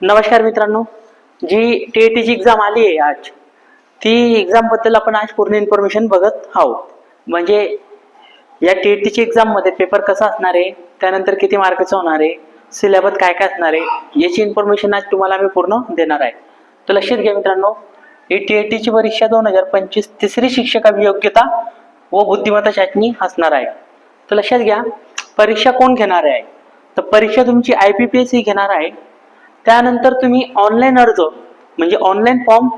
नमस्कार मित्रांनो G T A टीची एक्झाम आली आहे आज ती एक्झामबद्दल आपण आज पूर्ण इन्फॉर्मेशन बघत आहोत. म्हणजे या टी ए टीची एक्झाममध्ये पेपर कसा असणार आहे त्यानंतर किती मार्काचा होणार आहे सिलेबस काय काय असणार आहे याची इन्फॉर्मेशन आज तुम्हाला मी पूर्ण देणार आहे. तर लक्षात घ्या मित्रांनो ही टी ए टीची परीक्षा दोन हजार पंचवीस तिसरी शिक्षक अभियोग्यता व बुद्धिमत्ता चाचणी असणार आहे. तर लक्षात घ्या परीक्षा कोण घेणार आहे? तर परीक्षा तुमची आय पी पी एस ही घेणार आहे. त्यानंतर तुम्ही ऑनलाईन अर्ज म्हणजे ऑनलाईन फॉर्म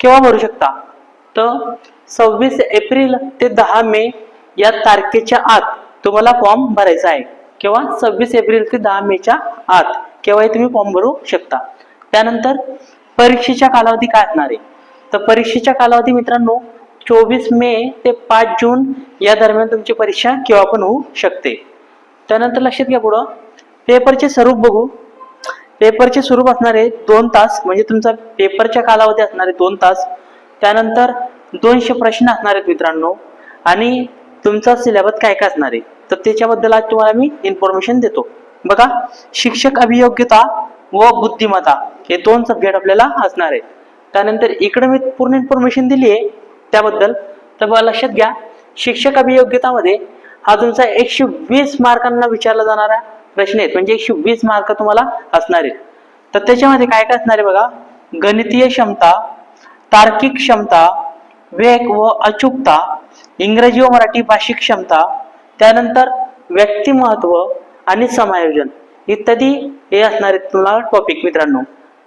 केव्हा भरू शकता? तर सव्वीस एप्रिल ते दहा मे या तारखेच्या आत तुम्हाला फॉर्म भरायचा आहे. किंवा सव्वीस एप्रिल ते दहा मेच्या आत केव्हाही तुम्ही फॉर्म भरू शकता. त्यानंतर परीक्षेचा कालावधी काय असणार आहे? तर परीक्षेचा कालावधी मित्रांनो चोवीस मे ते पाच जून या दरम्यान तुमची परीक्षा केव्हा पण होऊ शकते. त्यानंतर लक्षात घ्या पुढं. पेपरचे स्वरूप बघू. पेपरचे स्वरूप असणारे दोन तास म्हणजे तुमचा पेपरच्या कालावधी असणारे दोन तास त्यानंतर दोनशे प्रश्न असणार आहेत मित्रांनो आणि तुमचा सिलेबस काय काय असणार आहे? तर त्याच्याबद्दल आज तुम्हाला मी इन्फॉर्मेशन देतो. बघा शिक्षक अभियोग्यता व बुद्धिमत्ता हे दोन सब्जेक्ट आपल्याला असणार आहेत. त्यानंतर इकडे मी पूर्ण इन्फॉर्मेशन दिली आहे त्याबद्दल. तर बघा लक्षात घ्या शिक्षक अभियोग्यतामध्ये हा तुमचा एकशे वीस मार्कांना विचारला जाणारा प्रश्न आहेत. म्हणजे एकशे वीस मार्क तुम्हाला असणार आहेत. तर त्याच्यामध्ये काय काय असणार आहे बघा? गणितीय क्षमता तार्किक क्षमता वेग व अचूकता इंग्रजी व मराठी भाषिक क्षमता त्यानंतर व्यक्तिमत्व आणि समायोजन इत्यादी हे असणार आहेत तुम्हाला टॉपिक मित्रांनो.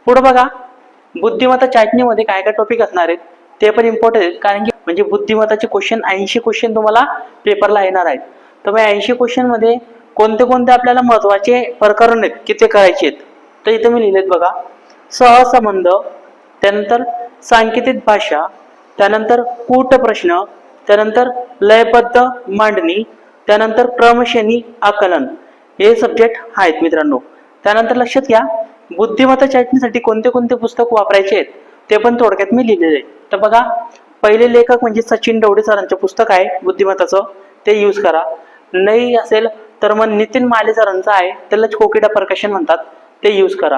पुढे बघा बुद्धिमत्ता चाचणीमध्ये काय काय टॉपिक असणार आहेत? ते पण इम्पॉर्टंट आहेत. कारण की म्हणजे बुद्धिमत्ताचे क्वेश्चन ऐंशी क्वेश्चन तुम्हाला पेपरला येणार आहेत. तर मग ऐंशी क्वेश्चनमध्ये कोणते कोणते आपल्याला महत्त्वाचे प्रकरण आहेत की ते करायचे आहेत तर इथे मी लिहिलेत बघा. सहसंबंध त्यानंतर सांकेतिक भाषा त्यानंतर कूट प्रश्न त्यानंतर लयबद्ध मांडणी त्यानंतर क्रमश्रेणी आकलन. हे सब्जेक्ट आहेत मित्रांनो. त्यानंतर लक्षात घ्या बुद्धिमत्ता चाचणीसाठी कोणते कोणते पुस्तक वापरायचे आहेत ते पण थोडक्यात मी लिहिलेले आहे तर बघा पहिले लेखक म्हणजे सचिन डवडे सरांचं पुस्तक आहे बुद्धिमत्ताचं ते यूज करा. नाही असेल तर मग नितीन मालेसरांचं आहे त्यालाच कोकिडा प्रकाशन म्हणतात ते यूज करा.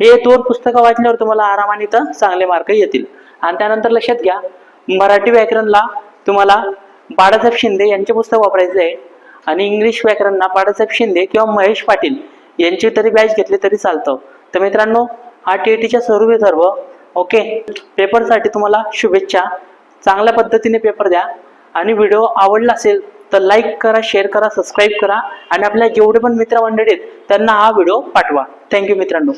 हे दोन पुस्तकं वाचल्यावर तुम्हाला आरामाने तर चांगले मार्क येतील. आणि त्यानंतर लक्षात घ्या मराठी व्याकरणला तुम्हाला बाळासाहेब शिंदे यांचे पुस्तक वापरायचे आहे आणि इंग्लिश व्याकरणला बाळासाहेब शिंदे किंवा महेश पाटील यांची तरी बॅच घेतली तरी चालतं. तर मित्रांनो हा टी टीच्या सर्व सर्व ओके पेपरसाठी तुम्हाला शुभेच्छा. चांगल्या पद्धतीने पेपर द्या. आणि व्हिडिओ आवडला असेल तर लाईक करा शेअर करा सबस्क्राईब करा. आणि आपल्या जेवढे पण मित्रमंडळी आहेत त्यांना हा व्हिडिओ पाठवा. थँक्यू मित्रांनो.